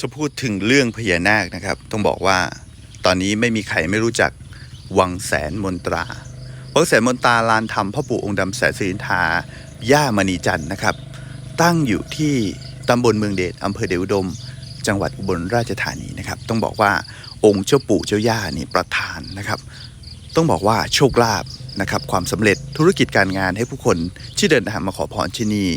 จะพูดถึงเรื่องพญานาคนะครับ ต้องบอกว่าตอนนี้ไม่มีใครไม่รู้จักวังแสนมนตรา วังแสนมนตราลานธรรมพ่อปู่องค์ดำแสนสิรินทาย่ามณีจันทร์นะครับ ตั้งอยู่ที่ตำบลเมืองเดชอำเภอเดชอุดม จังหวัดอุบลราชธานีนะครับ ต้องบอกว่าองค์เจ้าปู่เจ้าย่านี่ประธานนะครับ ต้องบอกว่าโชคลาภนะครับ ความสำเร็จธุรกิจการงานให้ผู้คนที่เดินทางมาขอพรที่นี่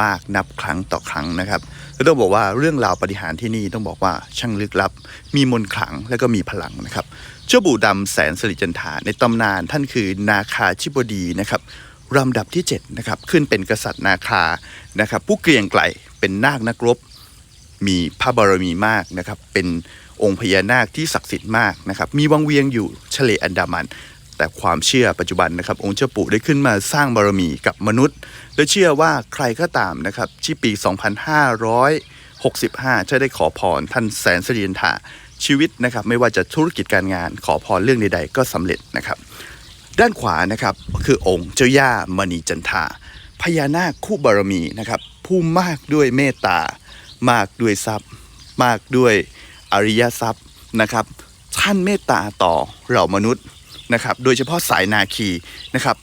มากนับครั้งต่อครั้งนะครับแล้วต้องบอกว่าเรื่องราวปฏิหารที่นี่ต้องบอกว่าช่างลึกลับ มีมนต์ขลังและก็มีพลังนะครับ เจ้าปู่ดำแสนสิริจันทาในตำนานท่านคือนาคาชิบดีนะครับลำดับที่7นะครับขึ้นเป็นกษัตริย์นาคานะครับ ผู้เกรียงไกรเป็นนาคนักรบ มีพระบารมีมากนะครับ เป็นองค์พญานาคที่ศักดิ์สิทธิ์มากนะครับ มีวังเวียงอยู่ทะเลอันดามัน แต่ความเชื่อปัจจุบันนะครับ องค์เจ้าปู่ได้ขึ้นมาสร้างบารมีกับมนุษย์ และเชื่อว่าใครก็ตามนะครับที่ปี 2565 จะได้ขอพรท่านแสนสิรินถาชีวิตนะครับไม่ว่าจะธุรกิจการงานขอพรเรื่องใดๆ ก็สำเร็จนะครับ ด้านขวานะครับคือองค์เจ้าย่ามณีจันทาพญานาคคู่บารมีนะครับผู้มากด้วยเมตตามากด้วยทรัพย์ มากด้วยอริยทรัพย์นะครับท่านเมตตาต่อเรามนุษย์ นะครับโดยเฉพาะสายนาคีนะครับ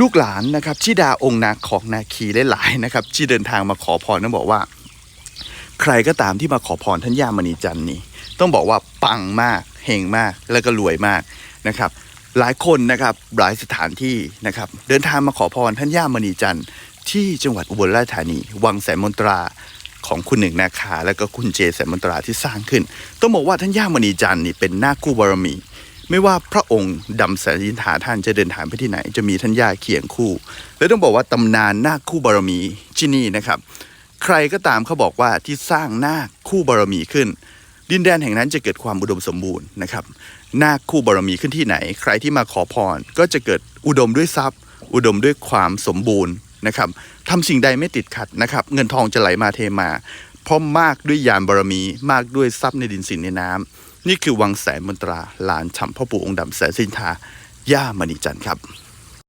ลูกหลานนะครับที่ดาองค์นาของนาคีหลายๆนะครับที่เดินทางมาขอพรต้องบอกว่า ใครก็ตามที่มาขอพรท่านย่ามณีจันนี่ต้องบอกว่าปังมากเฮงมากแล้วก็รวยมากนะครับหลายคนนะครับหลายสถานที่นะครับเดินทางมาขอพรท่านย่ามณีจันทร์ที่จังหวัดอุบลราชธานี วังแสนมนตราของคุณหนึ่งนาคา แล้วก็คุณเจแสนมนตราที่สร้างขึ้น ต้องบอกว่าท่านย่ามณีจันทร์นี่เป็นหน้าคู่บารมี ไม่ว่าพระองค์ดำแสนยินทาท่านจะเดินทางไปที่ไหน จะมีท่านย่าเคียงคู่และต้องบอกว่าตำนานนาคคู่บารมีที่นี่นะครับ ใครก็ตามเขาบอกว่าที่สร้างนาคคู่บารมีขึ้น ดินแดนแห่งนั้นจะเกิดความอุดมสมบูรณ์นะครับนาคคู่บารมีขึ้นที่ไหน ใครที่มาขอพรก็จะเกิดอุดมด้วยทรัพย์ อุดมด้วยความสมบูรณ์นะครับทำสิ่งใดไม่ติดขัดนะครับ เงินทองจะไหลมาเทมา เพราะมากด้วยยานบารมี มากด้วยทรัพย์ในดินสินในน้ำ นี่คือวังแสนมนตราลานฉ่ำพ่อปู่องค์ดำแสนสินทาย่ามณีจันทร์ครับ